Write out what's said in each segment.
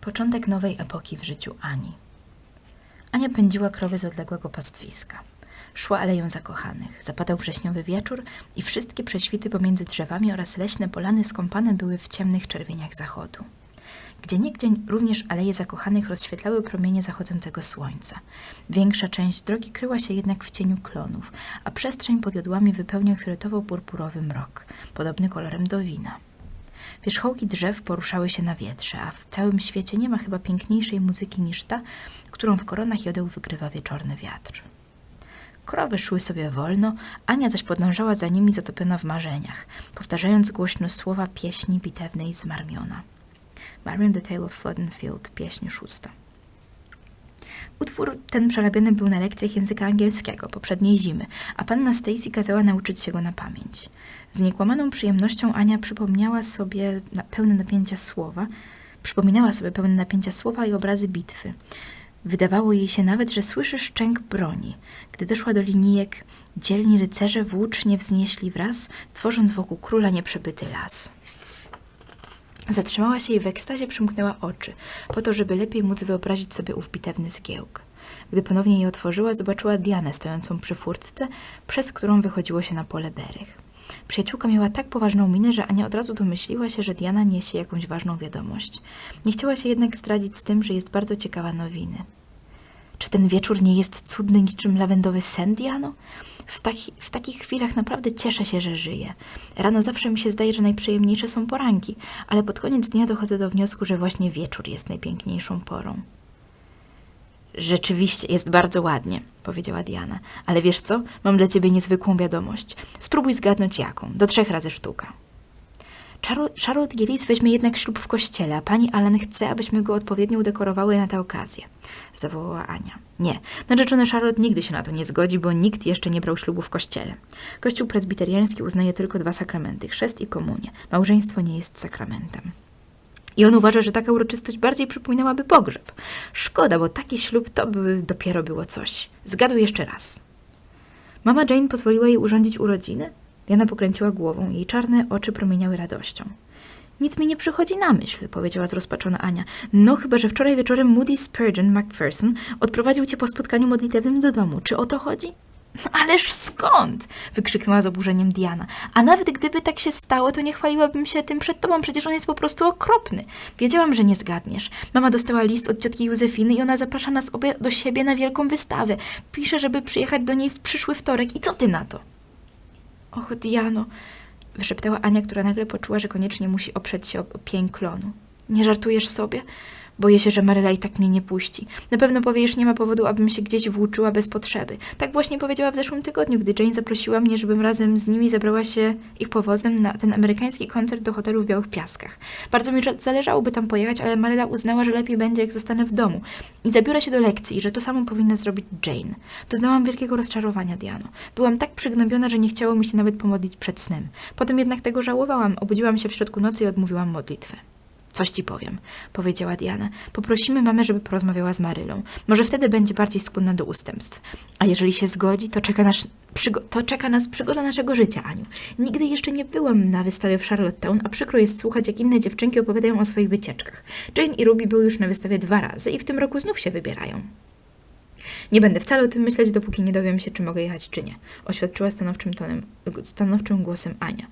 Początek nowej epoki w życiu Ani. Ania pędziła krowy z odległego pastwiska. Szła aleją zakochanych. Zapadał wrześniowy wieczór i wszystkie prześwity pomiędzy drzewami oraz leśne polany skąpane były w ciemnych czerwieniach zachodu. Gdzieniegdzie również aleje zakochanych rozświetlały promienie zachodzącego słońca. Większa część drogi kryła się jednak w cieniu klonów, a przestrzeń pod jodłami wypełniał fioletowo-purpurowy mrok, podobny kolorem do wina. Wierzchołki drzew poruszały się na wietrze, a w całym świecie nie ma chyba piękniejszej muzyki niż ta, którą w koronach jodeł wygrywa wieczorny wiatr. Krowy szły sobie wolno, Ania zaś podążała za nimi zatopiona w marzeniach, powtarzając głośno słowa pieśni bitewnej z Marmiona. Marion The Tale of Flodden Field, pieśń szósta. Utwór ten przerabiany był na lekcjach języka angielskiego poprzedniej zimy, a panna Stacy kazała nauczyć się go na pamięć. Z niekłamaną przyjemnością Ania przypomniała sobie na pełne napięcia słowa, przypominała sobie pełne napięcia słowa i obrazy bitwy. Wydawało jej się nawet, że słyszy szczęk broni. Gdy doszła do linijek, dzielni rycerze włócznie wznieśli wraz, tworząc wokół króla nieprzebyty las. Zatrzymała się i w ekstazie przymknęła oczy, po to, żeby lepiej móc wyobrazić sobie ów bitewny zgiełk. Gdy ponownie je otworzyła, zobaczyła Dianę stojącą przy furtce, przez którą wychodziło się na pole berych. Przyjaciółka miała tak poważną minę, że Ania od razu domyśliła się, że Diana niesie jakąś ważną wiadomość. Nie chciała się jednak zdradzić z tym, że jest bardzo ciekawa nowiny. Czy ten wieczór nie jest cudny niczym lawendowy sen, Diano? W, taki, w takich chwilach naprawdę cieszę się, że żyję. Rano zawsze mi się zdaje, że najprzyjemniejsze są poranki, ale pod koniec dnia dochodzę do wniosku, że właśnie wieczór jest najpiękniejszą porą. Rzeczywiście jest bardzo ładnie, powiedziała Diana. Ale wiesz co? Mam dla ciebie niezwykłą wiadomość. Spróbuj zgadnąć jaką. Do trzech razy sztuka. Charlotte- Gillis weźmie jednak ślub w kościele, a pani Allen chce, abyśmy go odpowiednio udekorowały na tę okazję. Zawołała Ania. Nie, narzeczony Charlotte nigdy się na to nie zgodzi, bo nikt jeszcze nie brał ślubu w kościele. Kościół prezbiteriański uznaje tylko dwa sakramenty, chrzest i komunię. Małżeństwo nie jest sakramentem. I on uważa, że taka uroczystość bardziej przypominałaby pogrzeb. Szkoda, bo taki ślub to by dopiero było coś. Zgadł jeszcze raz. Mama Jane pozwoliła jej urządzić urodziny? Diana pokręciła głową, jej czarne oczy promieniały radością. Nic mi nie przychodzi na myśl, powiedziała zrozpaczona Ania. No chyba, że wczoraj wieczorem Moody Spurgeon Macpherson odprowadził cię po spotkaniu modlitewnym do domu. Czy o to chodzi? Ależ skąd? wykrzyknęła z oburzeniem Diana. A nawet gdyby tak się stało, to nie chwaliłabym się tym przed tobą, przecież on jest po prostu okropny. Wiedziałam, że nie zgadniesz. Mama dostała list od ciotki Józefiny i ona zaprasza nas obie do siebie na wielką wystawę. Pisze, żeby przyjechać do niej w przyszły wtorek. I co ty na to? Och, Diano, wyszeptała Ania, która nagle poczuła, że koniecznie musi oprzeć się o pień klonu. Nie żartujesz sobie? Boję się, że Maryla i tak mnie nie puści. Na pewno powiesz, nie ma powodu, abym się gdzieś włóczyła bez potrzeby. Tak właśnie powiedziała w zeszłym tygodniu, gdy Jane zaprosiła mnie, żebym razem z nimi zabrała się ich powozem na ten amerykański koncert do hotelu w Białych Piaskach. Bardzo mi ża- zależałoby tam pojechać, ale Maryla uznała, że lepiej będzie, jak zostanę w domu. I zabiorę się do lekcji i że to samo powinna zrobić Jane. Doznałam wielkiego rozczarowania, Diano. Byłam tak przygnębiona, że nie chciało mi się nawet pomodlić przed snem. Potem jednak tego żałowałam. Obudziłam się w środku nocy i odmówiłam modlitwę. Coś ci powiem, powiedziała Diana. Poprosimy mamę, żeby porozmawiała z Marylą. Może wtedy będzie bardziej skłonna do ustępstw. A jeżeli się zgodzi, to czeka, nas, to czeka nas przygoda naszego życia, Aniu. Nigdy jeszcze nie byłam na wystawie w Charlottetown, a przykro jest słuchać, jak inne dziewczynki opowiadają o swoich wycieczkach. Jane i Ruby były już na wystawie dwa razy i w tym roku znów się wybierają. Nie będę wcale o tym myśleć, dopóki nie dowiem się, czy mogę jechać, czy nie, oświadczyła stanowczym tonem, stanowczym głosem Ania.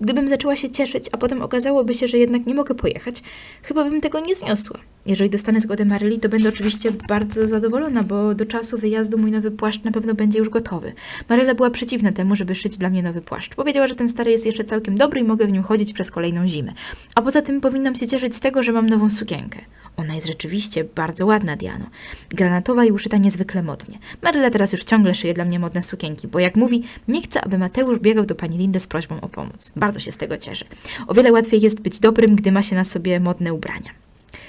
Gdybym zaczęła się cieszyć, a potem okazałoby się, że jednak nie mogę pojechać, chyba bym tego nie zniosła. Jeżeli dostanę zgodę Maryli, to będę oczywiście bardzo zadowolona, bo do czasu wyjazdu mój nowy płaszcz na pewno będzie już gotowy. Maryla była przeciwna temu, żeby szyć dla mnie nowy płaszcz. Powiedziała, że ten stary jest jeszcze całkiem dobry i mogę w nim chodzić przez kolejną zimę. A poza tym powinnam się cieszyć z tego, że mam nową sukienkę. Ona jest rzeczywiście bardzo ładna, Diano. Granatowa i uszyta niezwykle modnie. Maryla teraz już ciągle szyje dla mnie modne sukienki, bo jak mówi, nie chce, aby Mateusz biegał do pani Lindy z prośbą o pomoc. Bardzo się z tego cieszę. O wiele łatwiej jest być dobrym, gdy ma się na sobie modne ubrania.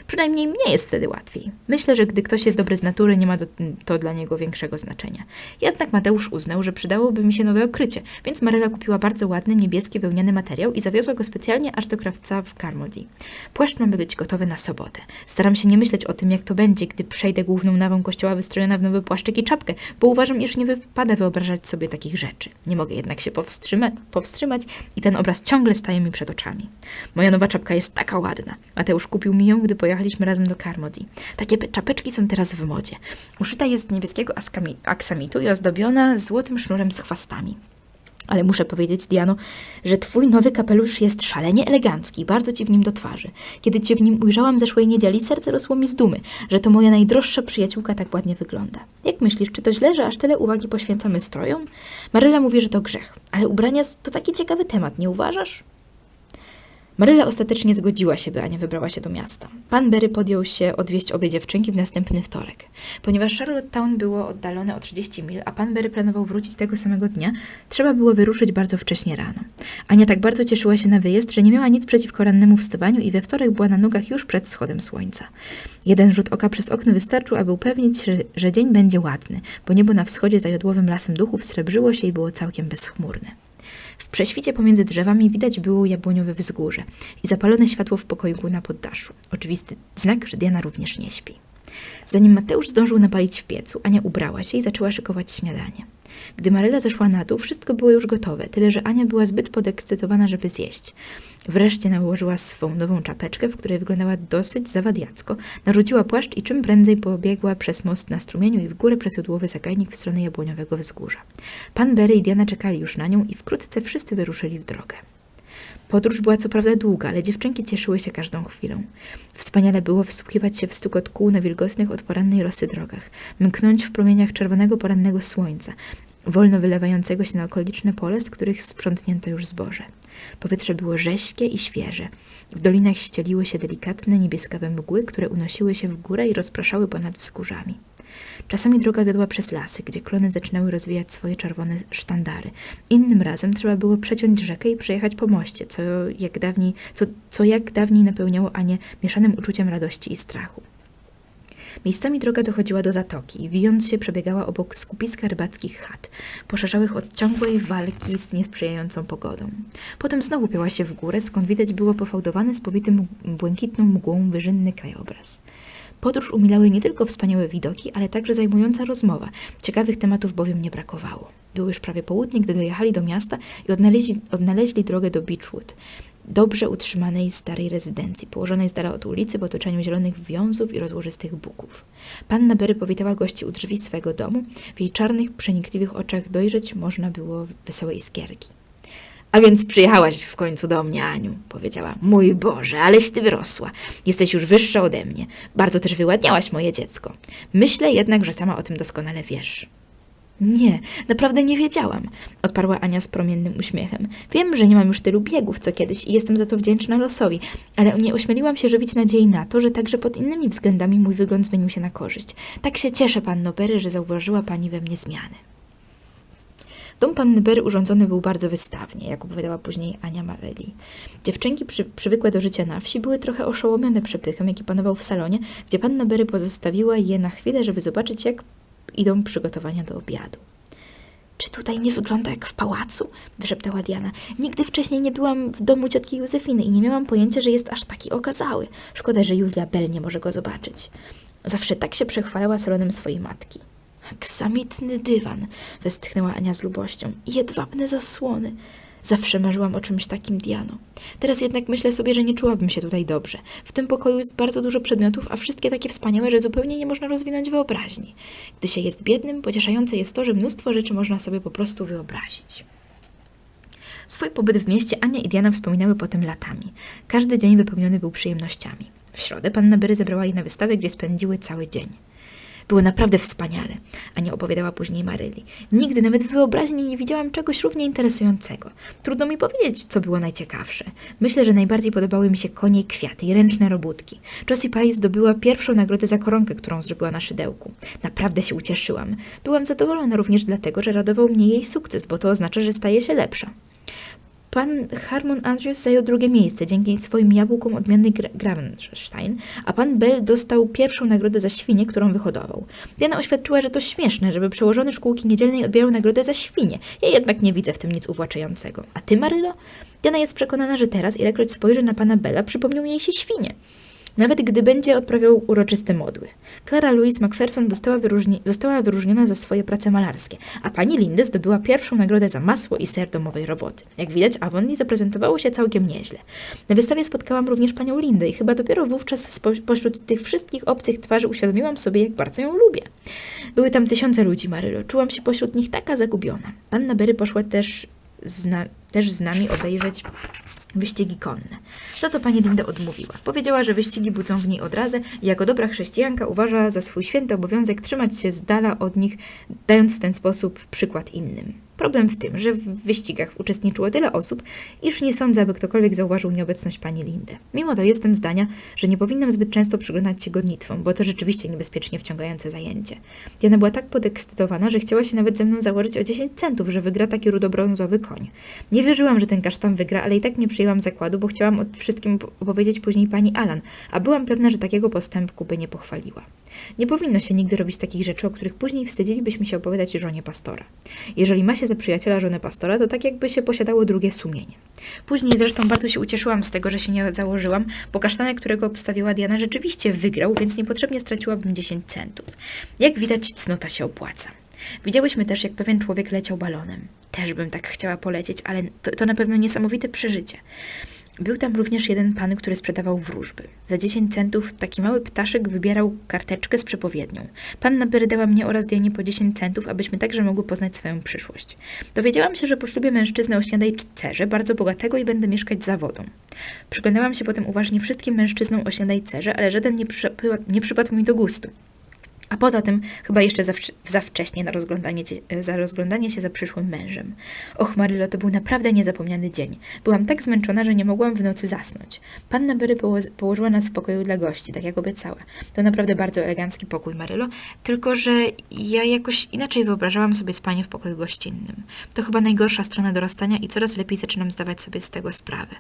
Przynajmniej mnie jest wtedy łatwiej. Myślę, że gdy ktoś jest dobry z natury, nie ma do, to dla niego większego znaczenia. Jednak Mateusz uznał, że przydałoby mi się nowe okrycie, więc Maryla kupiła bardzo ładny, niebieski, wełniany materiał i zawiozła go specjalnie aż do krawca w Carmody. Płaszcz ma być gotowy na sobotę. Staram się nie myśleć o tym, jak to będzie, gdy przejdę główną nawą kościoła wystrojona w nowy płaszczyk i czapkę, bo uważam, iż nie wypada wyobrażać sobie takich rzeczy. Nie mogę jednak się powstrzyma- powstrzymać i ten obraz ciągle staje mi przed oczami. Moja nowa czapka jest taka ładna. Mateusz kupił mi ją, gdy pojechał pojechaliśmy razem do Carmody. Takie pe- czapeczki są teraz w modzie. Uszyta jest z niebieskiego aksamitu i ozdobiona złotym sznurem z chwastami. Ale muszę powiedzieć, Diano, że twój nowy kapelusz jest szalenie elegancki, bardzo ci w nim do twarzy. Kiedy cię w nim ujrzałam zeszłej niedzieli, serce rosło mi z dumy, że to moja najdroższa przyjaciółka tak ładnie wygląda. Jak myślisz, czy to źle, że aż tyle uwagi poświęcamy strojom? Maryla mówi, że to grzech, ale ubrania to taki ciekawy temat, nie uważasz? Maryla ostatecznie zgodziła się, by Ania wybrała się do miasta. Pan Berry podjął się odwieźć obie dziewczynki w następny wtorek. Ponieważ Charlottetown było oddalone o 30 mil, a pan Berry planował wrócić tego samego dnia, trzeba było wyruszyć bardzo wcześnie rano. Ania tak bardzo cieszyła się na wyjazd, że nie miała nic przeciwko rannemu wstawaniu i we wtorek była na nogach już przed wschodem słońca. Jeden rzut oka przez okno wystarczył, aby upewnić się, że dzień będzie ładny, bo niebo na wschodzie za jodłowym lasem duchów srebrzyło się i było całkiem bezchmurne. Prześwicie pomiędzy drzewami widać było jabłoniowe wzgórze i zapalone światło w pokoiku na poddaszu. Oczywisty znak, że Diana również nie śpi. Zanim Mateusz zdążył napalić w piecu, Ania ubrała się i zaczęła szykować śniadanie. Gdy Maryla zeszła na dół, wszystko było już gotowe, tyle że Ania była zbyt podekscytowana, żeby zjeść. Wreszcie nałożyła swą nową czapeczkę, w której wyglądała dosyć zawadiacko, narzuciła płaszcz i czym prędzej pobiegła przez most na strumieniu i w górę przez jodłowy zagajnik w stronę jabłoniowego wzgórza. Pan Berry i Diana czekali już na nią i wkrótce wszyscy wyruszyli w drogę. Podróż była co prawda długa, ale dziewczynki cieszyły się każdą chwilą. Wspaniale było wsłuchiwać się w stukot kół na wilgotnych od porannej rosy drogach, mknąć w promieniach czerwonego porannego słońca, wolno wylewającego się na okoliczne pole, z których sprzątnięto już zboże. Powietrze było rześkie i świeże. W dolinach ścieliły się delikatne niebieskawe mgły, które unosiły się w górę i rozpraszały ponad wzgórzami. Czasami droga wiodła przez lasy, gdzie klony zaczynały rozwijać swoje czerwone sztandary. Innym razem trzeba było przeciąć rzekę i przejechać po moście, co jak dawniej, co, co jak dawniej napełniało Anię mieszanym uczuciem radości i strachu. Miejscami droga dochodziła do zatoki wijąc się przebiegała obok skupiska rybackich chat, poszerzałych od ciągłej walki z niesprzyjającą pogodą. Potem znowu pięła się w górę, skąd widać było pofałdowany z powitym błękitną mgłą wyżynny krajobraz. Podróż umilały nie tylko wspaniałe widoki, ale także zajmująca rozmowa. Ciekawych tematów bowiem nie brakowało. Było już prawie południe, gdy dojechali do miasta i odnaleźli, odnaleźli drogę do Beechwood, dobrze utrzymanej starej rezydencji, położonej z dala od ulicy w otoczeniu zielonych wiązów i rozłożystych buków. Panna Berry powitała gości u drzwi swego domu. W jej czarnych, przenikliwych oczach dojrzeć można było wesołe iskierki. A więc przyjechałaś w końcu do mnie, Aniu, powiedziała. Mój Boże, aleś ty wyrosła. Jesteś już wyższa ode mnie. Bardzo też wyładniałaś moje dziecko. Myślę jednak, że sama o tym doskonale wiesz. Nie, naprawdę nie wiedziałam, odparła Ania z promiennym uśmiechem. Wiem, że nie mam już tylu biegów co kiedyś i jestem za to wdzięczna losowi, ale nie ośmieliłam się żywić nadziei na to, że także pod innymi względami mój wygląd zmienił się na korzyść. Tak się cieszę, panno Berry, że zauważyła pani we mnie zmiany. Dom panny Berry urządzony był bardzo wystawnie, jak opowiadała później Ania Marelli. Dziewczynki przy, przywykłe do życia na wsi były trochę oszołomione przepychem, jaki panował w salonie, gdzie panna Berry pozostawiła je na chwilę, żeby zobaczyć, jak idą przygotowania do obiadu. Czy tutaj nie wygląda jak w pałacu? wyszeptała Diana. Nigdy wcześniej nie byłam w domu ciotki Józefiny i nie miałam pojęcia, że jest aż taki okazały. Szkoda, że Julia Bell nie może go zobaczyć. Zawsze tak się przechwalała salonem swojej matki. Aksamitny dywan, westchnęła Ania z lubością. Jedwabne zasłony. Zawsze marzyłam o czymś takim, Diano. Teraz jednak myślę sobie, że nie czułabym się tutaj dobrze. W tym pokoju jest bardzo dużo przedmiotów, a wszystkie takie wspaniałe, że zupełnie nie można rozwinąć wyobraźni. Gdy się jest biednym, pocieszające jest to, że mnóstwo rzeczy można sobie po prostu wyobrazić. Swój pobyt w mieście Ania i Diana wspominały potem latami. Każdy dzień wypełniony był przyjemnościami. W środę panna Berry zebrała ich na wystawę, gdzie spędziły cały dzień. Było naprawdę wspaniale, Ania opowiadała później Maryli. Nigdy nawet w wyobraźni nie widziałam czegoś równie interesującego. Trudno mi powiedzieć, co było najciekawsze. Myślę, że najbardziej podobały mi się konie i kwiaty i ręczne robótki. Josie Pye zdobyła pierwszą nagrodę za koronkę, którą zrobiła na szydełku. Naprawdę się ucieszyłam. Byłam zadowolona również dlatego, że radował mnie jej sukces, bo to oznacza, że staje się lepsza. Pan Harmon Andrews zajął drugie miejsce dzięki swoim jabłkom odmiany Gra- Gravenstein, a pan Bell dostał pierwszą nagrodę za świnię, którą wyhodował. Diana oświadczyła, że to śmieszne, żeby przełożony szkółki niedzielnej odbierał nagrodę za świnię. Ja jednak nie widzę w tym nic uwłaczającego. A ty, Marylo? Diana jest przekonana, że teraz, ilekroć spojrzy na pana Bella, przypomnią jej się świnie. Nawet gdy będzie odprawiał uroczyste modły. Clara Louise Macpherson wyróżni- została wyróżniona za swoje prace malarskie, a pani Lindy zdobyła pierwszą nagrodę za masło i ser domowej roboty. Jak widać, Avonlea zaprezentowało się całkiem nieźle. Na wystawie spotkałam również panią Lindę i chyba dopiero wówczas spo- pośród tych wszystkich obcych twarzy uświadomiłam sobie, jak bardzo ją lubię. Były tam tysiące ludzi, Marylo. Czułam się pośród nich taka zagubiona. Panna Berry poszła też z, na- też z nami obejrzeć wyścigi konne. Za to pani Linda odmówiła. Powiedziała, że wyścigi budzą w niej odrazę i jako dobra chrześcijanka uważa za swój święty obowiązek trzymać się z dala od nich, dając w ten sposób przykład innym. Problem w tym, że w wyścigach uczestniczyło tyle osób, iż nie sądzę, aby ktokolwiek zauważył nieobecność pani Lindy. Mimo to jestem zdania, że nie powinnam zbyt często przyglądać się gonitwom, bo to rzeczywiście niebezpiecznie wciągające zajęcie. Diana była tak podekscytowana, że chciała się nawet ze mną założyć o 10 centów, że wygra taki rudobrązowy koń. Nie wierzyłam, że ten kasztan wygra, ale i tak nie przyjęłam zakładu, bo chciałam o wszystkim opowiedzieć później pani Alan, a byłam pewna, że takiego postępku by nie pochwaliła. Nie powinno się nigdy robić takich rzeczy, o których później wstydzilibyśmy się opowiadać żonie pastora. Jeżeli ma się za przyjaciela żonę pastora, to tak jakby się posiadało drugie sumienie. Później zresztą bardzo się ucieszyłam z tego, że się nie założyłam, bo kasztanek, którego obstawiła Diana, rzeczywiście wygrał, więc niepotrzebnie straciłabym 10 centów. Jak widać, cnota się opłaca. Widziałyśmy też, jak pewien człowiek leciał balonem. Też bym tak chciała polecieć, ale to, to na pewno niesamowite przeżycie. Był tam również jeden pan, który sprzedawał wróżby. Za 10 centów taki mały ptaszek wybierał karteczkę z przepowiednią. Panna Berry dała mnie oraz Dianie po 10 centów, abyśmy także mogły poznać swoją przyszłość. Dowiedziałam się, że po ślubie mężczyznę o śniadajcerze, bardzo bogatego i będę mieszkać za wodą. Przyglądałam się potem uważnie wszystkim mężczyznom o śniadajcerze, ale żaden nie, przypa- nie przypadł mi do gustu. A poza tym, chyba jeszcze za, za wcześnie na rozglądanie, za rozglądanie się za przyszłym mężem. Och, Marylo, to był naprawdę niezapomniany dzień. Byłam tak zmęczona, że nie mogłam w nocy zasnąć. Panna Berry poło- położyła nas w pokoju dla gości, tak jak obiecała. To naprawdę bardzo elegancki pokój, Marylo, tylko że ja jakoś inaczej wyobrażałam sobie spanie w pokoju gościnnym. To chyba najgorsza strona dorastania i coraz lepiej zaczynam zdawać sobie z tego sprawę.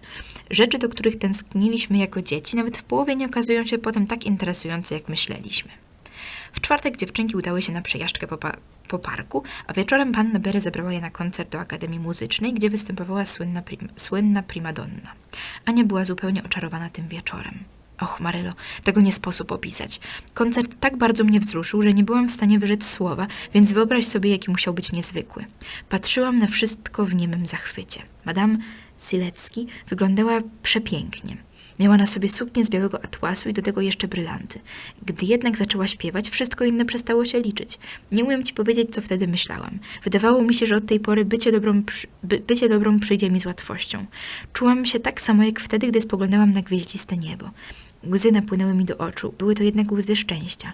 Rzeczy, do których tęskniliśmy jako dzieci, nawet w połowie nie okazują się potem tak interesujące, jak myśleliśmy. W czwartek dziewczynki udały się na przejażdżkę po, pa- po parku, a wieczorem panna Berry zabrała je na koncert do Akademii Muzycznej, gdzie występowała słynna, prim- słynna primadonna. Ania była zupełnie oczarowana tym wieczorem. Och, Marylo, tego nie sposób opisać. Koncert tak bardzo mnie wzruszył, że nie byłam w stanie wyrzec słowa, więc wyobraź sobie, jaki musiał być niezwykły. Patrzyłam na wszystko w niemym zachwycie. Madame Silecki wyglądała przepięknie. Miała na sobie suknię z białego atłasu i do tego jeszcze brylanty. Gdy jednak zaczęła śpiewać, wszystko inne przestało się liczyć. Nie umiem ci powiedzieć, co wtedy myślałam. Wydawało mi się, że od tej pory bycie dobrą, by, bycie dobrą przyjdzie mi z łatwością. Czułam się tak samo jak wtedy, gdy spoglądałam na gwieździste niebo. Łzy napłynęły mi do oczu. Były to jednak łzy szczęścia.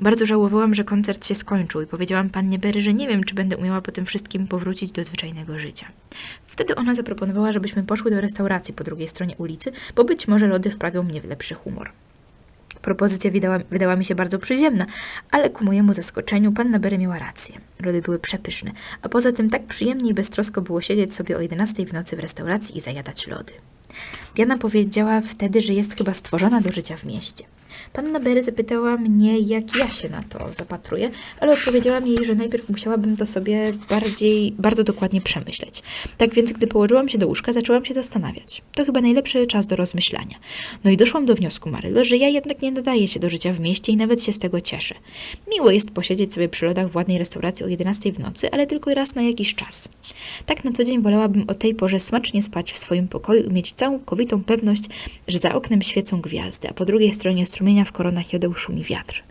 Bardzo żałowałam, że koncert się skończył i powiedziałam pannie Berry, że nie wiem, czy będę umiała po tym wszystkim powrócić do zwyczajnego życia. Wtedy ona zaproponowała, żebyśmy poszły do restauracji po drugiej stronie ulicy, bo być może lody wprawią mnie w lepszy humor. Propozycja wydała, wydała mi się bardzo przyziemna, ale ku mojemu zaskoczeniu panna Berry miała rację. Lody były przepyszne, a poza tym tak przyjemnie i beztrosko było siedzieć sobie o 11 w nocy w restauracji i zajadać lody. Diana powiedziała wtedy, że jest chyba stworzona do życia w mieście. Panna Berry zapytała mnie, jak ja się na to zapatruję, ale odpowiedziałam jej, że najpierw musiałabym to sobie bardziej, bardzo dokładnie przemyśleć. Tak więc, gdy położyłam się do łóżka, zaczęłam się zastanawiać. To chyba najlepszy czas do rozmyślania. No i doszłam do wniosku, Marylo, że ja jednak nie nadaję się do życia w mieście i nawet się z tego cieszę. Miło jest posiedzieć sobie przy lodach w ładnej restauracji o 11 w nocy, ale tylko raz na jakiś czas. Tak na co dzień wolałabym o tej porze smacznie spać w swoim pokoju i mieć całkowitą pewność, że za oknem świecą gwiazdy, a po drugiej stronie strumienia w koronach jodeł szumi wiatr.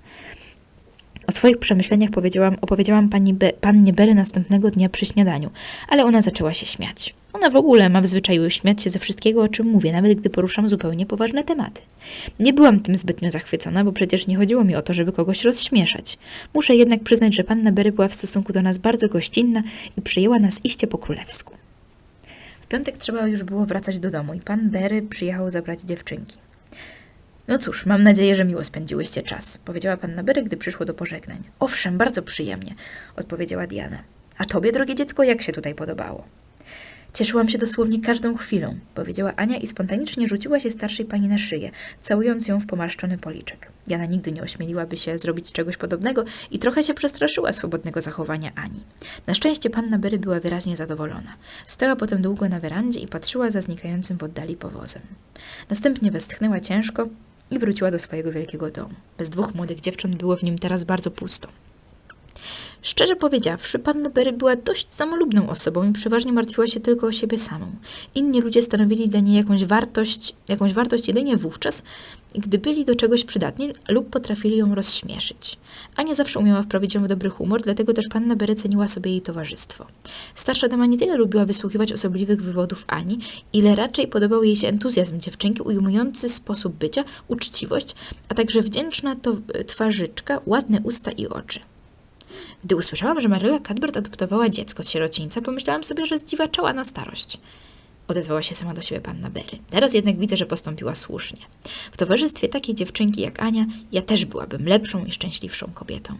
O swoich przemyśleniach powiedziałam, opowiedziałam pani Be, pannie Berry następnego dnia przy śniadaniu, ale ona zaczęła się śmiać. Ona w ogóle ma w zwyczaju śmiać się ze wszystkiego, o czym mówię, nawet gdy poruszam zupełnie poważne tematy. Nie byłam tym zbytnio zachwycona, bo przecież nie chodziło mi o to, żeby kogoś rozśmieszać. Muszę jednak przyznać, że panna Berry była w stosunku do nas bardzo gościnna i przyjęła nas iście po królewsku. Piątek trzeba już było wracać do domu i pan Berry przyjechał zabrać dziewczynki. No cóż, mam nadzieję, że miło spędziłyście czas, powiedziała panna Berry, gdy przyszło do pożegnań. Owszem, bardzo przyjemnie, odpowiedziała Diana. A tobie, drogie dziecko, jak się tutaj podobało? Cieszyłam się dosłownie każdą chwilą, powiedziała Ania i spontanicznie rzuciła się starszej pani na szyję, całując ją w pomarszczony policzek. Jana nigdy nie ośmieliłaby się zrobić czegoś podobnego i trochę się przestraszyła swobodnego zachowania Ani. Na szczęście panna Berry była wyraźnie zadowolona. Stała potem długo na werandzie i patrzyła za znikającym w oddali powozem. Następnie westchnęła ciężko i wróciła do swojego wielkiego domu. Bez dwóch młodych dziewcząt było w nim teraz bardzo pusto. Szczerze powiedziawszy, panna Berry była dość samolubną osobą i przeważnie martwiła się tylko o siebie samą. Inni ludzie stanowili dla niej jakąś wartość, jakąś wartość jedynie wówczas, gdy byli do czegoś przydatni lub potrafili ją rozśmieszyć. Ania zawsze umiała wprawić ją w dobry humor, dlatego też panna Berry ceniła sobie jej towarzystwo. Starsza dama nie tyle lubiła wysłuchiwać osobliwych wywodów Ani, ile raczej podobał jej się entuzjazm dziewczynki, ujmujący sposób bycia, uczciwość, a także wdzięczna to twarzyczka, ładne usta i oczy. Gdy usłyszałam, że Maryla Cadbert adoptowała dziecko z sierocińca, pomyślałam sobie, że zdziwaczała na starość. Odezwała się sama do siebie panna Berry. Teraz jednak widzę, że postąpiła słusznie. W towarzystwie takiej dziewczynki jak Ania, ja też byłabym lepszą i szczęśliwszą kobietą.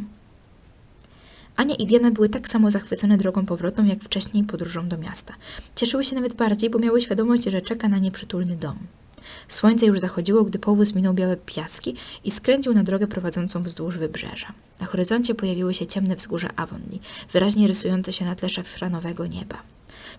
Ania i Diana były tak samo zachwycone drogą powrotną, jak wcześniej podróżą do miasta. Cieszyły się nawet bardziej, bo miały świadomość, że czeka na nie przytulny dom. Słońce już zachodziło, gdy powóz minął białe piaski i skręcił na drogę prowadzącą wzdłuż wybrzeża. Na horyzoncie pojawiły się ciemne wzgórza Avonlea, wyraźnie rysujące się na tle szafranowego nieba.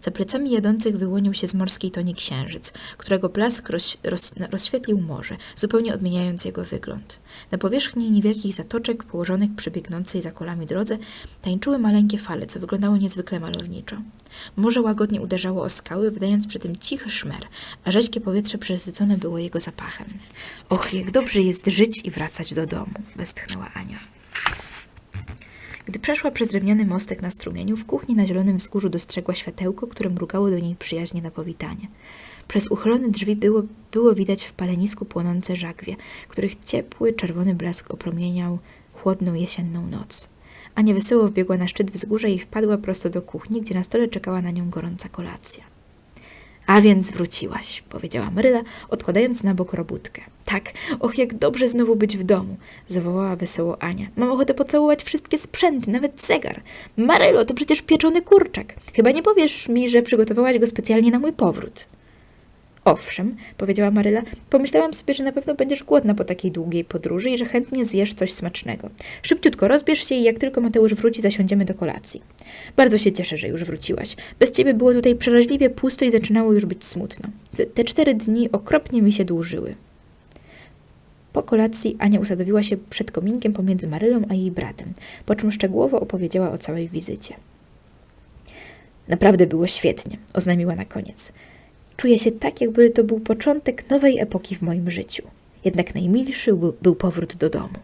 Za plecami jadących wyłonił się z morskiej toni księżyc, którego blask roz, roz, rozświetlił morze, zupełnie odmieniając jego wygląd. Na powierzchni niewielkich zatoczek, położonych przy biegnącej za kolami drodze, tańczyły maleńkie fale, co wyglądało niezwykle malowniczo. Morze łagodnie uderzało o skały, wydając przy tym cichy szmer, a rzeźkie powietrze przesycone było jego zapachem. Och, jak dobrze jest żyć i wracać do domu, westchnęła Ania. Gdy przeszła przez drewniany mostek na strumieniu, w kuchni na zielonym wzgórzu dostrzegła światełko, które mrugało do niej przyjaźnie na powitanie. Przez uchylone drzwi było, było widać w palenisku płonące żagwie, których ciepły, czerwony blask opromieniał chłodną jesienną noc. Ania wesoło wbiegła na szczyt wzgórza i wpadła prosto do kuchni, gdzie na stole czekała na nią gorąca kolacja. A więc wróciłaś, powiedziała Maryla, odkładając na bok robótkę. Tak, och, jak dobrze znowu być w domu, zawołała wesoło Ania. Mam ochotę pocałować wszystkie sprzęty, nawet zegar. Marylo, to przecież pieczony kurczak. Chyba nie powiesz mi, że przygotowałaś go specjalnie na mój powrót. Owszem, powiedziała Maryla, pomyślałam sobie, że na pewno będziesz głodna po takiej długiej podróży i że chętnie zjesz coś smacznego. Szybciutko rozbierz się i jak tylko Mateusz wróci, zasiądziemy do kolacji. Bardzo się cieszę, że już wróciłaś. Bez ciebie było tutaj przeraźliwie pusto i zaczynało już być smutno. Te, te cztery dni okropnie mi się dłużyły. Po kolacji Ania usadowiła się przed kominkiem pomiędzy Marylą a jej bratem, po czym szczegółowo opowiedziała o całej wizycie. Naprawdę było świetnie, oznajmiła na koniec. Czuję się tak, jakby to był początek nowej epoki w moim życiu. Jednak najmilszy był powrót do domu.